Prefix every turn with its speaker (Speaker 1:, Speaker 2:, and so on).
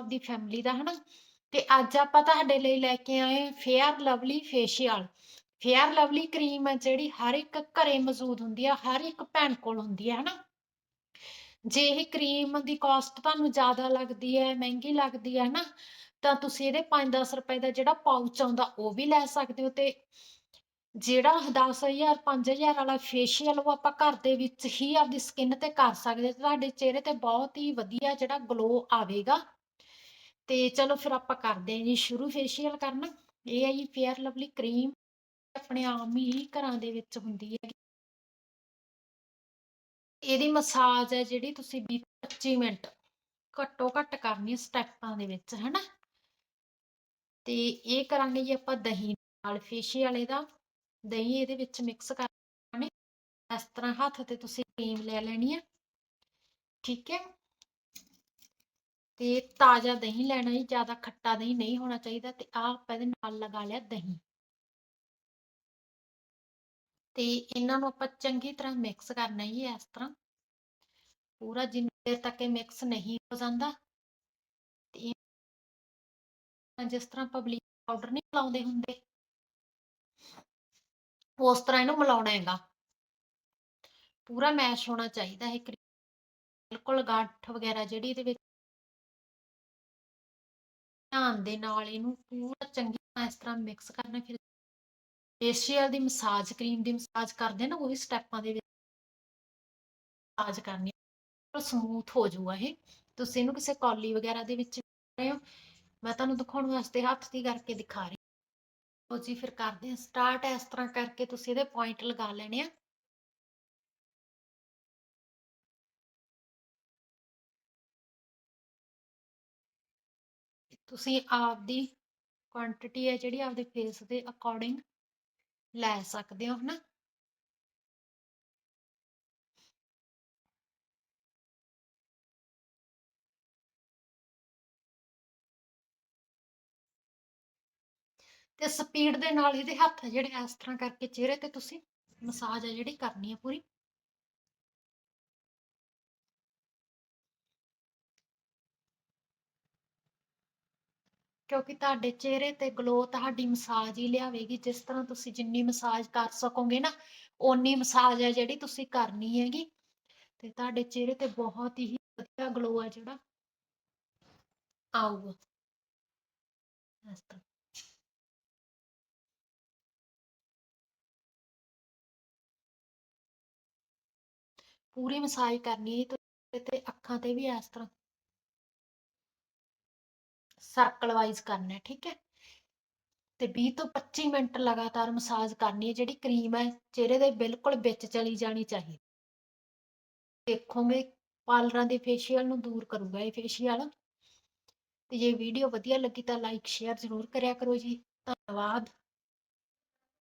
Speaker 1: ਆਪਦੀ ਫੈਮਿਲੀ ਦਾ ਹਨਾ। ਤੇ ਅੱਜ ਆਪਾਂ ਤੁਹਾਡੇ ਲਈ ਲੈ ਕੇ ਆਏ Fair Lovely facial Fair Lovely cream ਹੈ ਜਿਹੜੀ ਹਰ ਇੱਕ ਘਰੇ ਮੌਜੂਦ ਹੁੰਦੀ ਆ, ਹਰ ਇੱਕ ਭੈਣ ਕੋਲ ਹੁੰਦੀ ਹੈ ਹਨਾ। ਜੇ ਇਹ ਕਰੀਮ ਦੀ ਕਾਸਟ ਤੁਹਾਨੂੰ ਜ਼ਿਆਦਾ ਲੱਗਦੀ ਹੈ ਮਹਿੰਗੀ ਲੱਗਦੀ ਹੈ ਨਾ ਤਾਂ ਤੁਸੀਂ ਇਹਦੇ 5-10 ਰੁਪਏ ਦਾ ਜਿਹੜਾ ਪਾਊਚ ਆਉਂਦਾ ਉਹ ਵੀ ਲੈ ਸਕਦੇ ਹੋ। ਤੇ ਜਿਹੜਾ 10000 5000 ਵਾਲਾ ਫੇਸ਼ੀਅਲ ਉਹ ਆਪਾਂ ਘਰ ਦੇ ਵਿੱਚ ਹੀ ਆਪਦੀ ਸਕਿਨ ਤੇ ਕਰ ਸਕਦੇ ਤੁਹਾਡੇ ਚਿਹਰੇ ਤੇ ਬਹੁਤ ਹੀ ਵਧੀਆ ਜਿਹੜਾ ਗਲੋ ਆਵੇਗਾ। ਤੇ ਚਲੋ ਫਿਰ ਆਪਾਂ ਕਰਦੇ ਹਾਂ ਜੀ ਸ਼ੁਰੂ ਫੇਸ਼ੀਅਲ ਕਰਨਾ। ਇਹ ਹੈ ਜੀ ਫੇਅਰ ਲਵਲੀ ਕਰੀਮ ਆਪਣੇ ਆਮ ਹੀ ਘਰਾਂ ਦੇ ਵਿੱਚ ਹੁੰਦੀ ਹੈ ਇਹਦੀ ਮਸਾਜ ਹੈ ਜਿਹੜੀ ਤੁਸੀਂ 20 25 ਮਿੰਟ ਘੱਟੋ ਘੱਟ ਕਰਨੀ ਹੈ ਸਟੈਪਾਂ ਦੇ ਵਿੱਚ, ਹਨਾ? ਤੇ ਇਹ ਕਰਾਂਗੇ ਜੀ ਆਪਾਂ ਦਹੀਂ ਨਾਲ ਫੇਸ਼ੀਅਲ ਇਹਦਾ ਦਹੀਂ ਇਹਦੇ ਵਿੱਚ ਮਿਕਸ ਕਰਨੀ ਇਸ ਤਰ੍ਹਾਂ ਹੱਥ ਤੇ ਤੁਸੀਂ ਕਰੀਮ ਲੈ ਲੈਣੀ ਹੈ। ਠੀਕ ਹੈ? ਤੇ ਤਾਜ਼ਾ ਦਹੀਂ ਲੈਣਾ ਜੀ ਜ਼ਿਆਦਾ ਖੱਟਾ ਦਹੀਂ ਨਹੀਂ ਹੋਣਾ ਚਾਹੀਦਾ ਤੇ ਆਹ ਆਪਾਂ ਇਹਦੇ ਨਾਲ ਲਗਾ ਲਿਆ ਦਹੀਂ। ਤੇ ਇਹਨਾਂ ਨੂੰ ਆਪਾਂ ਚੰਗੀ ਤਰ੍ਹਾਂ ਮਿਕਸ ਕਰਨਾ ਜੀ ਇਸ ਤਰ੍ਹਾਂ। ਪੂਰਾ ਜਿੰਨੀ ਦੇਰ ਤੱਕ ਇਹ ਮਿਕਸ ਨਹੀਂ ਹੋ ਜਾਂਦਾ, ਤੇ ਜਿਸ ਤਰ੍ਹਾਂ ਆਪਾਂ ਬਲੀਚ ਪਾਊਡਰ ਨਹੀਂ ਲਾਉਂਦੇ ਹੁੰਦੇ, ਉਸ ਤਰ੍ਹਾਂ ਇਹਨੂੰ ਮਿਲਾਉਣਾ ਹੈਗਾ। ਪੂਰਾ ਮੈਸ਼ ਹੋਣਾ ਚਾਹੀਦਾ ਇਹ ਬਿਲਕੁਲ ਗੱਠ ਵਗੈਰਾ ਜਿਹੜੀ ਇਹਦੇ ਵਿੱਚ ਧਿਆਨ ਦੇ ਨਾਲ ਇਹਨੂੰ ਪੂਰਾ ਚੰਗੀ ਤਰ੍ਹਾਂ ਇਸ ਤਰ੍ਹਾਂ ਮਿਕਸ ਕਰਨਾ, ਫਿਰ ਫੇਸ਼ੀਅਲ ਦੀ ਮਸਾਜ ਕਰੀਮ ਦੀ ਮਸਾਜ ਕਰਦੇ ਨਾ, ਉਹੀ ਸਟੈਪਾਂ ਦੇ ਵਿੱਚ ਮਸਾਜ ਕਰਨੀ ਸਮੂਥ ਹੋ ਜਾਊਗਾ ਇਹ। ਤੁਸੀਂ ਇਹਨੂੰ ਕਿਸੇ ਕੌਲੀ ਵਗੈਰਾ ਦੇ ਵਿੱਚ ਰਹੇ ਹੋ। ਮੈਂ ਤੁਹਾਨੂੰ ਦਿਖਾਉਣ ਵਾਸਤੇ ਹੱਥ ਦੀ ਕਰਕੇ ਦਿਖਾ ਰਹੀ ਹਾਂ। ਜੀ, ਫਿਰ ਕਰਦੇ ਹਾਂ ਸਟਾਰਟ ਇਸ ਤਰ੍ਹਾਂ ਕਰਕੇ ਤੁਸੀਂ ਇਹਦੇ ਪੁਆਇੰਟ ਲਗਾ ਲੈਣੇ ਆ। ਤੁਸੀਂ ਆਪਦੀ ਕੁਆਂਟੀਟੀ ਹੈ ਜਿਹੜੀ ਆਪਦੇ ਫੇਸ ਦੇ ਅਕੋਰਡਿੰਗ ਲੈ ਸਕਦੇ ਹੋ, ਹਨਾ? ਤੇ ਸਪੀਡ ਦੇ ਨਾਲ ਇਹਦੇ ਹੱਥ ਜਿਹੜੇ ਇਸ ਤਰ੍ਹਾਂ ਕਰਕੇ ਚਿਹਰੇ ਤੇ ਤੁਸੀਂ ਮਸਾਜ ਹੈ ਜਿਹੜੀ ਕਰਨੀ ਹੈ ਪੂਰੀ। ਕਿਉਂਕਿ ਤੁਹਾਡੇ ਚਿਹਰੇ ਤੇ ਗਲੋ ਤੁਹਾਡੀ ਮਸਾਜ ਹੀ ਲਿਆਵੇਗੀ, ਜਿਸ ਤਰ੍ਹਾਂ ਤੁਸੀਂ ਜਿੰਨੀ ਮਸਾਜ ਕਰ ਸਕੋਗੇ ਨਾ, ਓਨੀ ਮਸਾਜ ਹੈ ਜਿਹੜੀ ਤੁਸੀਂ ਕਰਨੀ ਹੈਗੀ। ਤੇ ਤੁਹਾਡੇ ਚਿਹਰੇ ਤੇ ਬਹੁਤ ਹੀ ਵਧੀਆ ਗਲੋ ਹੈ ਜਿਹੜਾ। ਆਊਗਾ। ਇਸ ਤਰ੍ਹਾਂ। ਪੂਰੀ ਮਸਾਜ ਕਰਨੀ ਹੈ ਤੇ ਅੱਖਾਂ ਤੇ ਵੀ ਇਸ ਤਰ੍ਹਾਂ। ਸਰਕਲ ਵਾਈਜ਼ ਕਰਨਾ ਹੈ, ਠੀਕ ਹੈ? ਤੇ 20 ਤੋਂ 25 ਮਿੰਟ ਲਗਾਤਾਰ ਮਸਾਜ ਕਰਨੀ ਹੈ, ਜਿਹੜੀ ਕਰੀਮ ਹੈ, ਚਿਹਰੇ ਦੇ ਬਿਲਕੁਲ ਵਿੱਚ ਚਲੀ ਜਾਣੀ ਚਾਹੀਦੀ ਦੇਖੋਗੇ ਪਾਰਲਰਾਂ ਦੇ ਫੇਸ਼ੀਅਲ ਨੂੰ ਦੂਰ ਕਰੂਗਾ ਇਹ ਫੇਸ਼ੀਅਲ ਤੇ ਜੇ ਵੀਡੀਓ ਵਧੀਆ ਲੱਗੀ ਤਾਂ ਲਾਈਕ ਸ਼ੇਅਰ ਜ਼ਰੂਰ ਕਰਿਆ ਕਰੋ ਜੀ। ਧੰਨਵਾਦ।